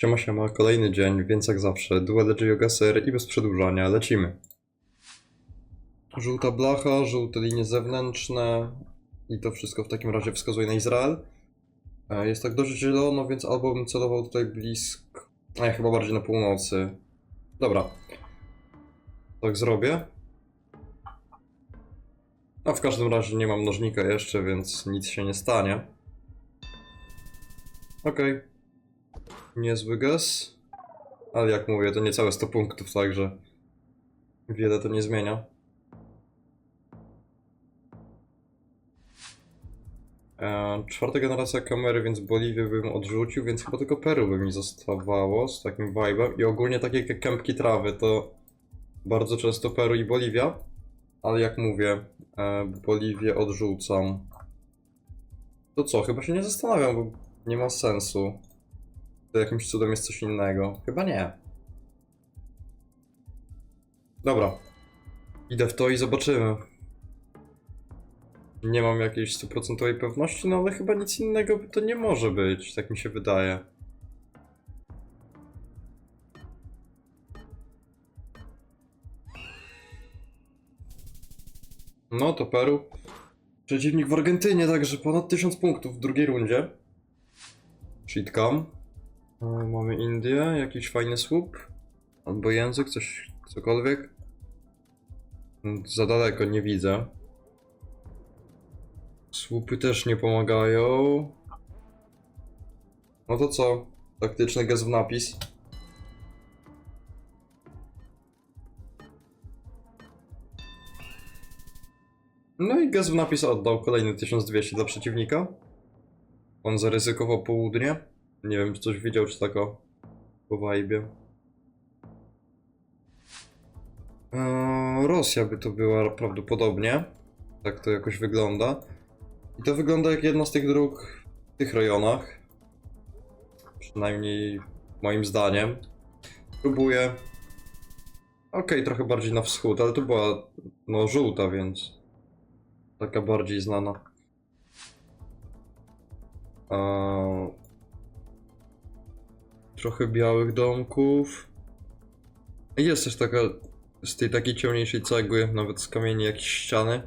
Siema, siema, kolejny dzień, więc jak zawsze, duele Yoga Ser i bez przedłużania, lecimy. Żółta blacha, żółte linie zewnętrzne i to wszystko w takim razie wskazuje na Izrael. E, Jest tak dość zielono, więc albo bym celował tutaj blisko... A ja chyba bardziej na północy. Dobra. Tak zrobię. A w każdym razie nie mam nożnika jeszcze, więc nic się nie stanie. Okej. Niezły gaz. Ale jak mówię, to niecałe 100 punktów, także wiele to nie zmienia. E, czwarta generacja kamery, więc Boliwię bym odrzucił, więc chyba tylko Peru by mi zostawało z takim vibe'em. I ogólnie takie kępki trawy to bardzo często Peru i Boliwia. Ale jak mówię, e, Boliwię odrzucam. To co, chyba się nie zastanawiam, bo nie ma sensu. To jakimś cudem jest coś innego. Chyba nie. Dobra. Idę w to i zobaczymy. Nie mam jakiejś stuprocentowej pewności, no ale chyba nic innego to nie może być, tak mi się wydaje. No to Peru. Przeciwnik w Argentynie, także ponad 1000 punktów w drugiej rundzie. Cheatcam. E, Mamy Indię, jakiś fajny słup. Albo język, coś, cokolwiek. Za daleko nie widzę. Słupy też nie pomagają. No to co? Taktyczny gaz w napis. No i gaz w napis oddał kolejny 1200 dla przeciwnika. On zaryzykował południe. Nie wiem, czy coś widział, czy tak o po vibe. Eee, Rosja by to była prawdopodobnie. Tak to jakoś wygląda. I to wygląda jak jedna z tych dróg w tych rejonach. Przynajmniej moim zdaniem. Próbuję. Okej, trochę bardziej na wschód, ale to była no żółta, więc taka bardziej znana. Eee, trochę białych domków. Jest też taka z tej takiej ciemniejszej cegły, nawet z kamieni jakieś ściany,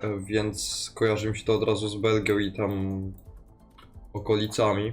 e, więc kojarzy mi się to od razu z Belgią i tam okolicami.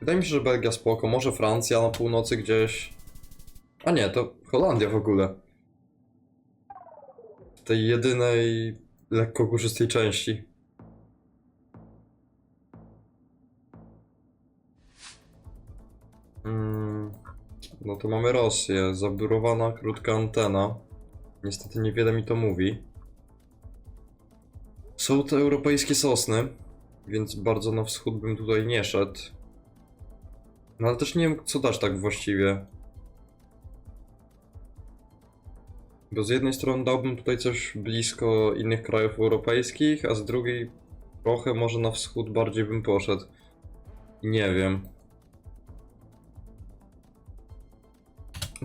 Wydaje mi się, że Belgia spoko, może Francja na północy gdzieś. A nie, to Holandia w ogóle. W tej jedynej lekko górzystej części. Mm, no to mamy Rosję. Zaburowana krótka antena. Niestety niewiele mi to mówi. Są to europejskie sosny, więc bardzo na wschód bym tutaj nie szedł. No ale też nie wiem, co dać tak właściwie. Bo z jednej strony dałbym tutaj coś blisko innych krajów europejskich, a z drugiej trochę może na wschód bardziej bym poszedł. Nie wiem.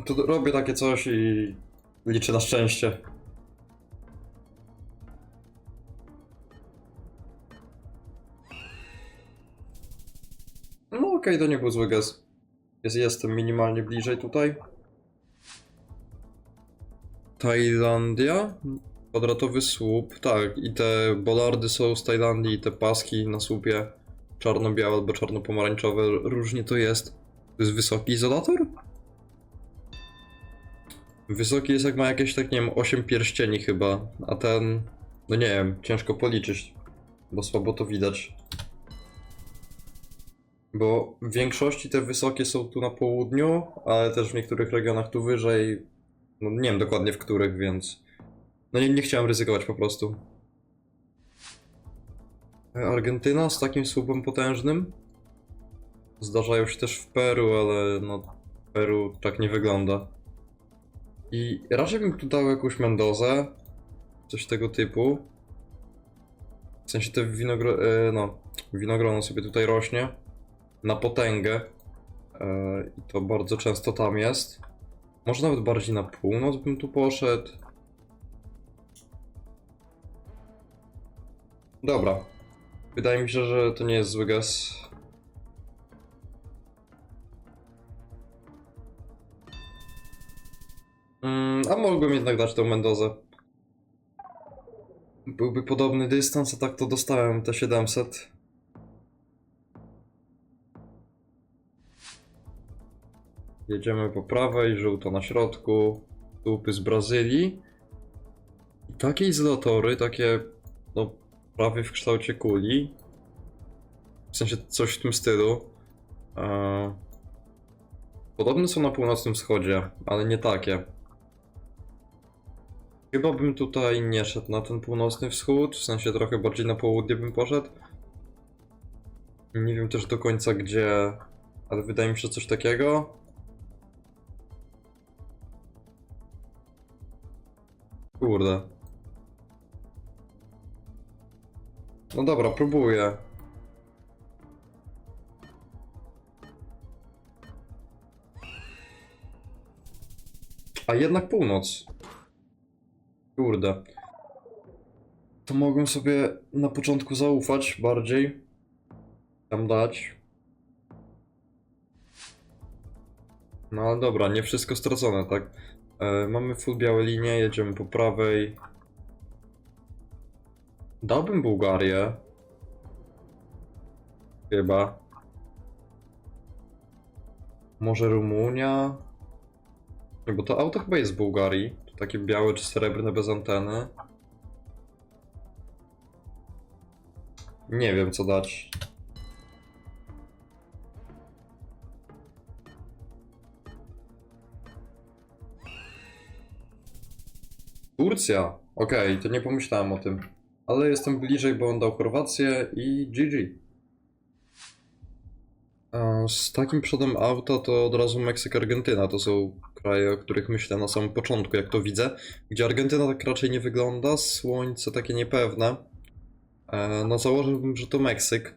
To robię takie coś i liczę na szczęście. No okej, to nie był zły gest. Jest, jestem minimalnie bliżej tutaj. Tajlandia? Kwadratowy słup, tak. I te bolardy są z Tajlandii, i te paski na słupie czarno-białe albo czarno-pomarańczowe. Różnie to jest. To jest wysoki izolator? Wysoki jest jak ma jakieś, tak nie wiem, 8 pierścieni chyba, a ten, no nie wiem, ciężko policzyć, bo słabo to widać. Bo w większości te wysokie są tu na południu, ale też w niektórych regionach tu wyżej, no nie wiem dokładnie w których, więc no nie, nie chciałem ryzykować po prostu. Argentyna z takim słupem potężnym. Zdarzają się też w Peru, ale no Peru tak nie wygląda. I raczej bym tu dał jakąś Mendozę, coś tego typu. W sensie te winogro... E, no, winogrono sobie tutaj rośnie na potęgę. E, I to bardzo często tam jest. Może nawet bardziej na północ bym tu poszedł. Dobra. Wydaje mi się, że to nie jest zły gaz. Mm, a mogłem jednak dać tą Mendozę. Byłby podobny dystans, a tak to dostałem te 700. Jedziemy po prawej, żółto na środku, łupy z Brazylii. I takie izolatory, takie no prawie w kształcie kuli. W sensie coś w tym stylu. E, Podobne są na północnym wschodzie, ale nie takie. Chyba bym tutaj nie szedł na ten północny wschód, w sensie trochę bardziej na południe bym poszedł. Nie wiem też do końca gdzie, ale wydaje mi się coś takiego. Kurde. No dobra, próbuję. A jednak północ. Kurde. To mogłem sobie na początku zaufać bardziej. Tam dać. No ale dobra, nie wszystko stracone, tak? E, mamy full białe linie, jedziemy po prawej. Dałbym Bułgarię. Chyba. Może Rumunia? Nie, Bo to auto chyba jest z Bułgarii. Takie białe czy srebrne bez anteny. Nie wiem co dać. Turcja. Okej, to nie pomyślałem o tym. Ale jestem bliżej, bo on dał Chorwację i GG. Z takim przodem auta to od razu Meksyk, Argentyna. To są kraje, o których myślę na samym początku, jak to widzę. Gdzie Argentyna tak raczej nie wygląda, słońce takie niepewne. E, No założyłbym, że to Meksyk.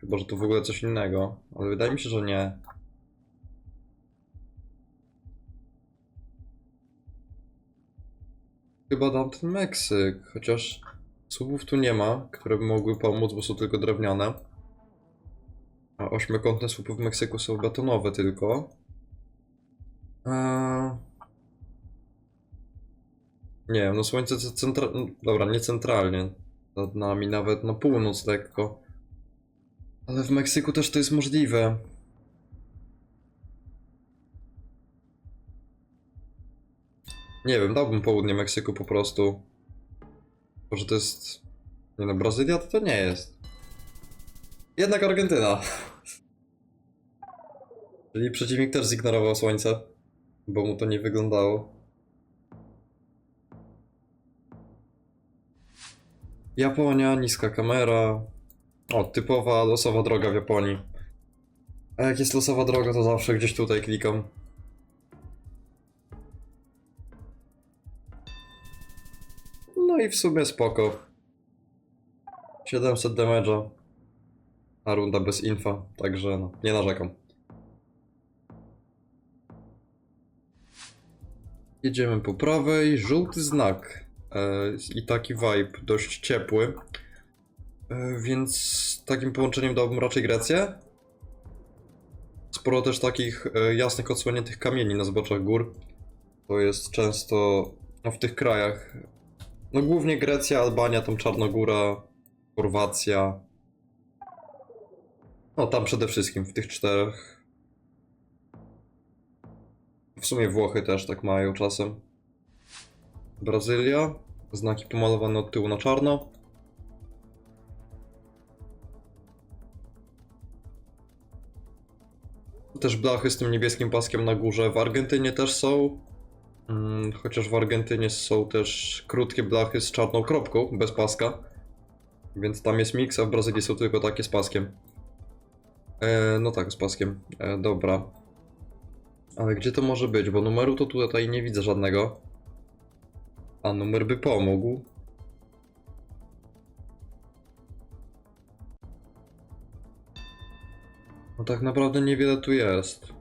Chyba, że to w ogóle coś innego, ale wydaje mi się, że nie. Chyba dam ten Meksyk, chociaż słupów tu nie ma, które by mogły pomóc, bo są tylko drewniane. A ośmiokątne słupy w Meksyku są betonowe tylko. Nie wiem, no słońce centra... no, Dobra, nie centralnie. Nad nami, nawet na północ lekko. Ale w Meksyku też to jest możliwe. Nie wiem, dałbym południe Meksyku po prostu. Może to jest... Nie no, Brazylia to to nie jest. Jednak Argentyna. Czyli przeciwnik też zignorował słońce, bo mu to nie wyglądało. Japonia, niska kamera. O, typowa losowa droga w Japonii. A jak jest losowa droga, to zawsze gdzieś tutaj klikam. No i w sumie spoko. 700 damage'a. A runda bez infa, także no, nie narzekam. Jedziemy po prawej, żółty znak e, i taki vibe dość ciepły. E, więc takim połączeniem dałbym raczej Grecję. Sporo też takich e, jasnych odsłoniętych kamieni na zboczach gór. To jest często no, w tych krajach. No głównie Grecja, Albania, tam Czarnogóra, Chorwacja. No tam przede wszystkim, w tych czterech. W sumie Włochy też tak mają czasem. Brazylia. Znaki pomalowane od tyłu na czarno. Też blachy z tym niebieskim paskiem na górze. W Argentynie też są. Mm, Chociaż w Argentynie są też krótkie blachy z czarną kropką, bez paska. Więc tam jest miks, a w Brazylii są tylko takie z paskiem. E, no tak, z paskiem. E, dobra. Ale gdzie to może być? Bo numeru to tutaj nie widzę żadnego. A numer by pomógł. No tak naprawdę niewiele tu jest.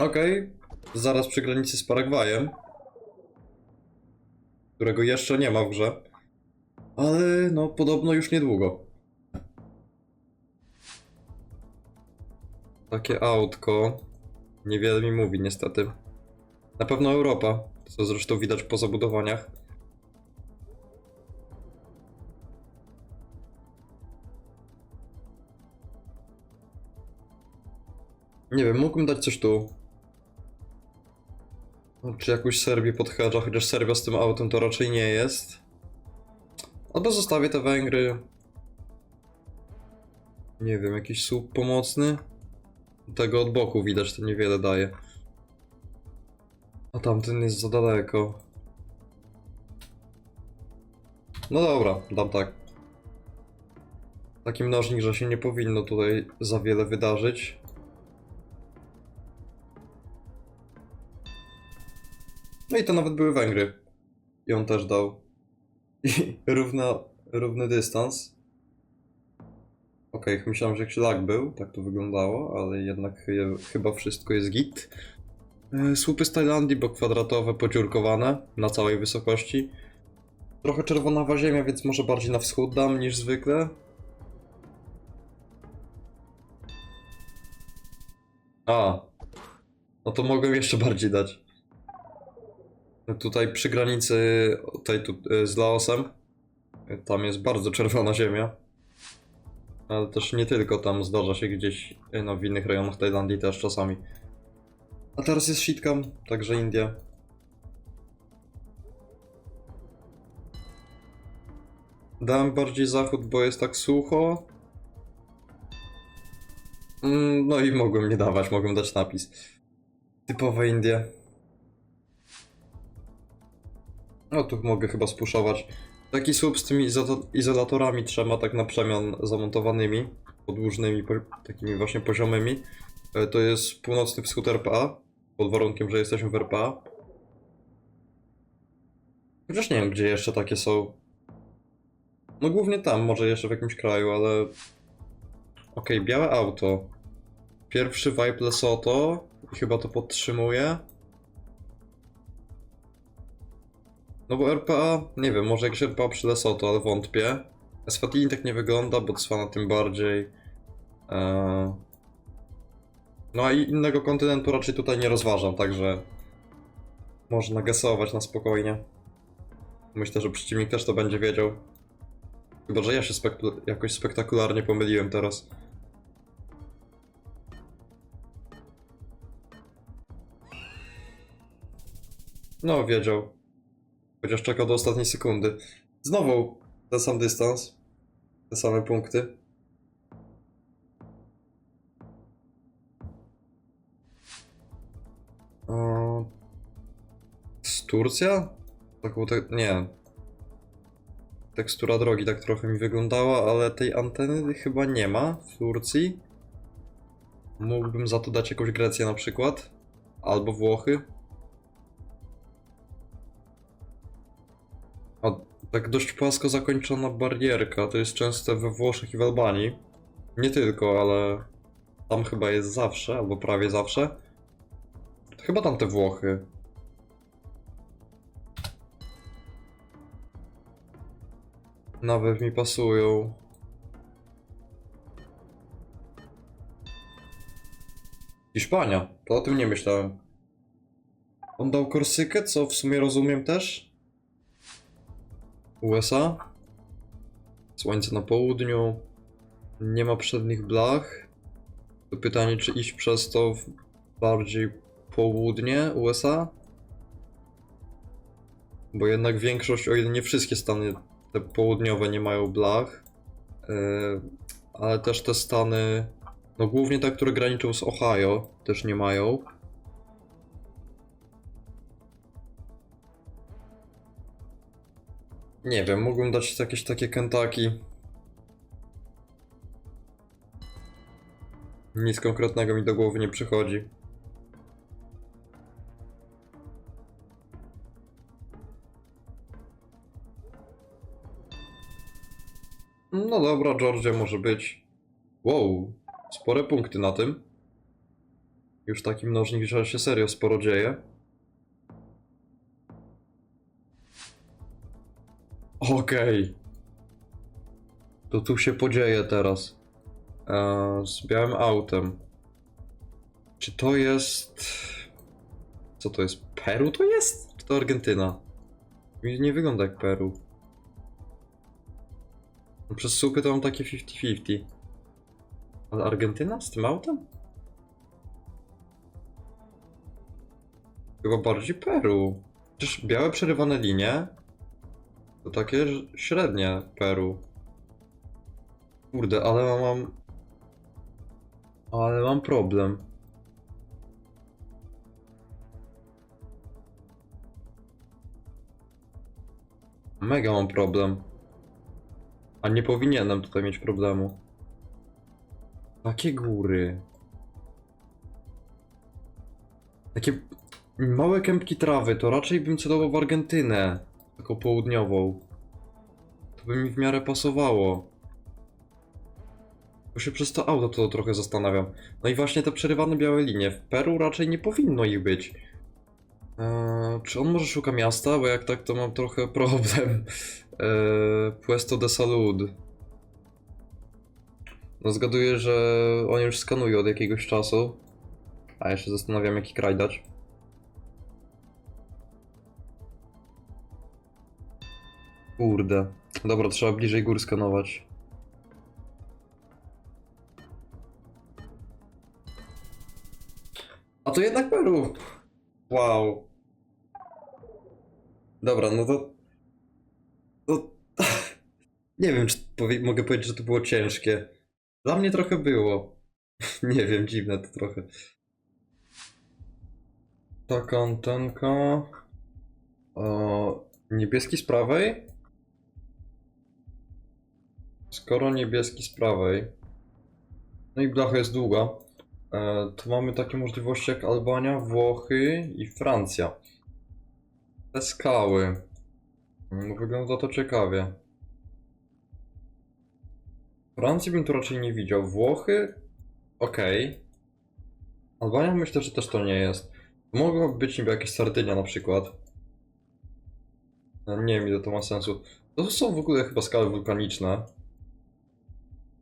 Okej, zaraz przy granicy z Paragwajem. Którego jeszcze nie ma w grze. Ale no podobno już niedługo. Takie autko. Niewiele mi mówi, niestety. Na pewno Europa, co zresztą widać po zabudowaniach. Nie wiem, mógłbym dać coś tu. No, Czy jakąś Serbię pod hedża, chociaż Serbia z tym autem to raczej nie jest. Albo zostawię te Węgry. Nie wiem, jakiś słup pomocny. Tego od boku widać, to niewiele daje. A tamten jest za daleko. No dobra, dam tak. Taki mnożnik, że się nie powinno tutaj za wiele wydarzyć. No i to nawet były Węgry. I on też dał. I równo, równy dystans. Okej, myślałem, że jakiś lag był, tak to wyglądało, ale jednak chy- chyba wszystko jest git. E, Słupy z Tajlandii, bo kwadratowe, podziurkowane na całej wysokości. Trochę czerwonawa ziemia, więc może bardziej na wschód dam niż zwykle. A, no to mogłem jeszcze bardziej dać. Tutaj przy granicy tej tu, e, z Laosem, tam jest bardzo czerwona ziemia. Ale też nie tylko tam zdarza się gdzieś, e, no w innych rejonach Tajlandii też czasami. A teraz jest sitkam, także India. Dałem bardziej zachód, bo jest tak sucho. Mm, No i mogłem nie dawać, mogłem dać napis. Typowe Indie. No tu mogę chyba spuszować. Taki słup z tymi izo- izolatorami trzema tak na przemian zamontowanymi, podłużnymi, po, takimi właśnie poziomymi. E, To jest północny wschód RPA, pod warunkiem, że jesteśmy w RPA. Chociaż nie wiem, gdzie jeszcze takie są. No głównie tam, może jeszcze w jakimś kraju, ale... Okej, białe auto. Pierwszy vibe Lesotho chyba to podtrzymuje. No bo RPA, nie wiem, może jakieś RPA przy Lesotho, ale wątpię. Eswatini tak nie wygląda, Botswana tym bardziej. Eee... No a innego kontynentu raczej tutaj nie rozważam, także można gasować na spokojnie. Myślę, że przeciwnik też to będzie wiedział. Chyba, że ja się jakoś spektakularnie pomyliłem teraz. No, wiedział. Chociaż czekał do ostatniej sekundy. Znowu ten sam dystans. Te same punkty. Turcja? Taką te... Nie. Tekstura drogi tak trochę mi wyglądała, ale tej anteny chyba nie ma w Turcji. Mógłbym za to dać jakąś Grecję na przykład. Albo Włochy. A tak dość płasko zakończona barierka, to jest częste we Włoszech i w Albanii. Nie tylko, ale tam chyba jest zawsze, albo prawie zawsze. Chyba tam te Włochy. Nawet mi pasują. Hiszpania, to o tym nie myślałem. On dał Korsykę, co w sumie rozumiem też. USA. Słońce na południu. Nie ma przednich blach. To pytanie, czy iść przez to w bardziej południe USA? Bo jednak większość, o ile nie wszystkie stany te południowe nie mają blach, yy, ale też te stany, no głównie te, które graniczą z Ohio, też nie mają. Nie wiem, mógłbym dać jakieś takie Kentucky. Nic konkretnego mi do głowy nie przychodzi. No dobra, Georgia może być. Wow, spore punkty na tym. Już taki mnożnik, że się serio sporo dzieje. Okej. To tu się podzieje teraz. Eee, z białym autem. Czy to jest... Co to jest? Peru to jest? Czy to Argentyna? Nie wygląda jak Peru. No Przez słupy to mam takie 50-50. Ale Argentyna z tym autem? Chyba bardziej Peru. Przecież białe przerywane linie to takie średnie Peru. Kurde, ale mam... Ale mam problem. Mega mam problem. A nie powinienem tutaj mieć problemu. Takie góry. Takie małe kępki trawy, to raczej bym celował w Argentynę. Taką południową. To by mi w miarę pasowało. Bo się przez to auto to trochę zastanawiam. No i właśnie te przerywane białe linie. W Peru raczej nie powinno ich być. Eee, czy on może szuka miasta? Bo jak tak, to mam trochę problem. Eee, Puesto de Salud. No zgaduję, że on już skanuje od jakiegoś czasu. A się zastanawiam, jaki kraj dać. Kurde. Dobra, trzeba bliżej gór skanować. A to jednak Peru. Wow. Dobra, no to. To. Nie wiem, czy powie... mogę powiedzieć, że to było ciężkie. Dla mnie trochę było. Nie wiem, dziwne to trochę. Taka antenka. O, niebieski z prawej? Skoro niebieski z prawej. No i blacha jest długa. E, to mamy takie możliwości jak Albania, Włochy i Francja. Te skały. No, wygląda to ciekawie. Francji bym tu raczej nie widział. Włochy? Okej. Albania myślę, że też to nie jest. Mogłaby być niby jakieś Sardynia na przykład. No, Nie wiem ile to ma sensu. To są w ogóle chyba skały wulkaniczne.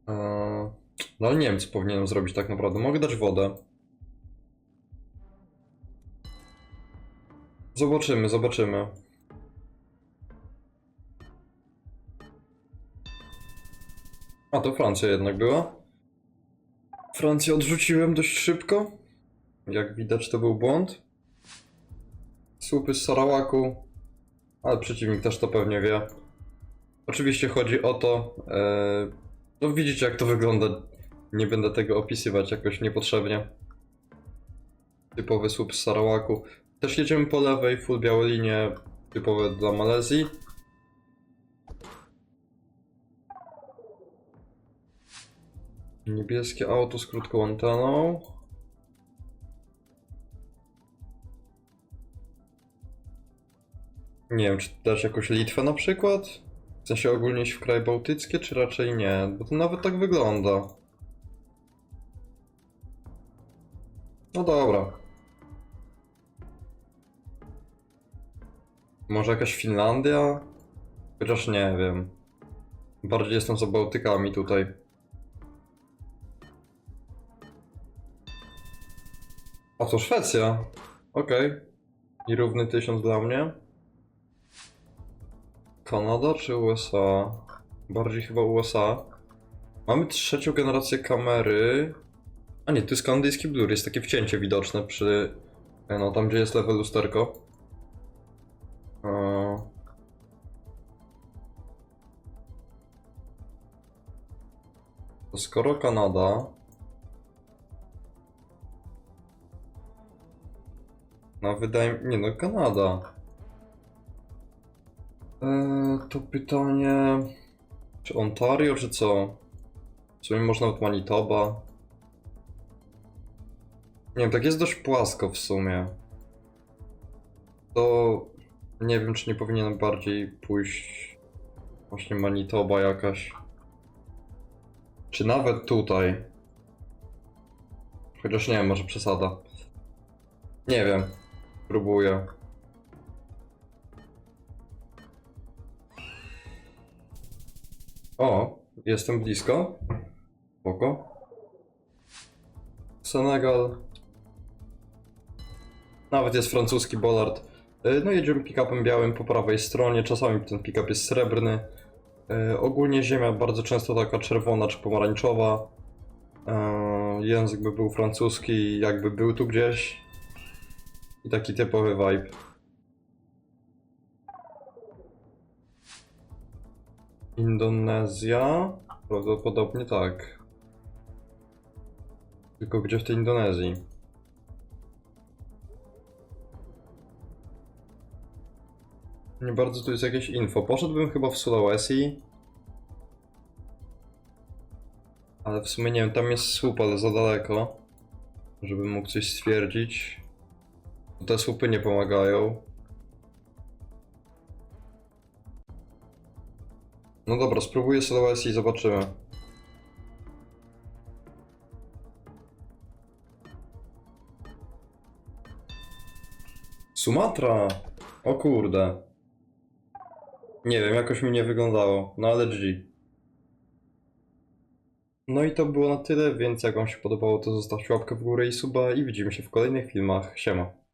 Eee, No ale nie wiem co powinienem zrobić tak naprawdę. Mogę dać wodę. Zobaczymy, zobaczymy. A to Francja jednak była. Francję odrzuciłem dość szybko. Jak widać to był błąd. Słupy z Sarałaku. Ale przeciwnik też to pewnie wie. Oczywiście chodzi o to. E, no widzicie jak to wygląda. Nie będę tego opisywać jakoś niepotrzebnie. Typowy słup z Sarałaku. Też jedziemy po lewej, full białe linie typowe dla Malezji. Niebieskie auto z krótką anteną. Nie wiem, czy dać jakąś Litwę na przykład? W sensie ogólnie iść w kraje bałtyckie, czy raczej nie? Bo to nawet tak wygląda. No dobra. Może jakaś Finlandia? Chociaż nie wiem. Bardziej jestem za Bałtykami tutaj. A to Szwecja. Okej. I równy tysiąc dla mnie. Kanada czy USA? Bardziej chyba USA. Mamy trzecią generację kamery. A nie, to jest kanadyjski blur, jest takie wcięcie widoczne przy... No, tam gdzie jest lewe lusterko. Eee. To skoro Kanada... No wydaje mi... Nie no, Kanada. Eee, to pytanie... Czy Ontario, czy co? W sumie może nawet Manitoba. Nie wiem, tak jest dość płasko w sumie. To... Nie wiem, czy nie powinienem bardziej pójść... Właśnie Manitoba jakaś. Czy nawet tutaj. Chociaż nie wiem, może przesada. Nie wiem. Próbuję. O, jestem blisko. Spoko. Senegal. Nawet jest francuski Bollard. Y, No jedziemy pick-upem białym po prawej stronie, czasami ten pick-up jest srebrny. Y, Ogólnie ziemia bardzo często taka czerwona czy pomarańczowa. Y, Język by był francuski, jakby był tu gdzieś. I taki typowy vibe. Indonezja? Prawdopodobnie tak. Tylko gdzie w tej Indonezji? Nie bardzo tu jest jakieś info. Poszedłbym chyba w Sulawesi. Ale w sumie nie wiem, tam jest słup, ale za daleko. Żebym mógł coś stwierdzić. Te słupy nie pomagają. No dobra, spróbuję Sulawesi i zobaczymy. Sumatra! O kurde. Nie wiem, jakoś mi nie wyglądało, no ale G. No i to było na tyle, więc jak wam się podobało, to zostawcie łapkę w górę i suba i widzimy się w kolejnych filmach. Siema.